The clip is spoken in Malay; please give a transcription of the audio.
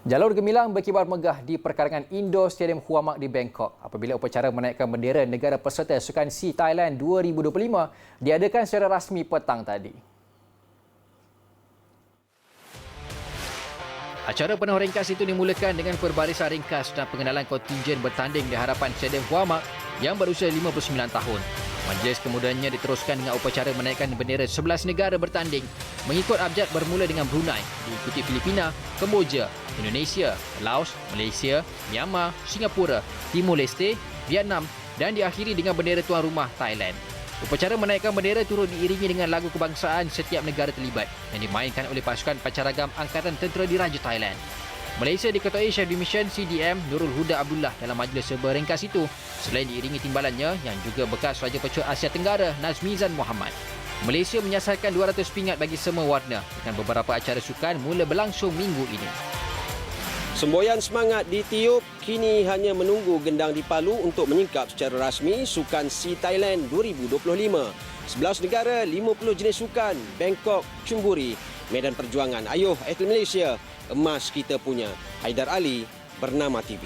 Jalur gemilang berkibar megah di perkarangan Indo Stadium Hua Mak di Bangkok apabila upacara menaikkan bendera negara peserta Sukan Sea Thailand 2025 diadakan secara rasmi petang tadi. Acara penuh ringkas itu dimulakan dengan perbarisan ringkas dan pengenalan kontingen bertanding di hadapan Stadium Hua Mak yang berusia 59 tahun. Majlis kemudiannya diteruskan dengan upacara menaikkan bendera 11 negara bertanding mengikut abjad bermula dengan Brunei, diikuti Filipina, Kemboja, Indonesia, Laos, Malaysia, Myanmar, Singapura, Timor Leste, Vietnam dan diakhiri dengan bendera tuan rumah Thailand. Upacara menaikkan bendera turut diiringi dengan lagu kebangsaan setiap negara terlibat yang dimainkan oleh pasukan pancaragam Angkatan Tentera Diraja Thailand. Malaysia diketuai Chef Dimission CDM Nurul Huda Abdullah dalam majlis serba ringkas itu selain diiringi timbalannya yang juga bekas Raja Pecut Asia Tenggara Nazmizan Muhammad. Malaysia menyasarkan 200 pingat bagi semua warna dengan beberapa acara sukan mula berlangsung minggu ini. Semboyan semangat ditiup, kini hanya menunggu gendang di Palu untuk menyingkap secara rasmi Sukan Sea Thailand 2025. 11 negara, 50 jenis sukan, Bangkok, Cumburi, Medan Perjuangan. Ayuh, atlet Malaysia, emas kita punya. Haidar Ali, Bernama TV.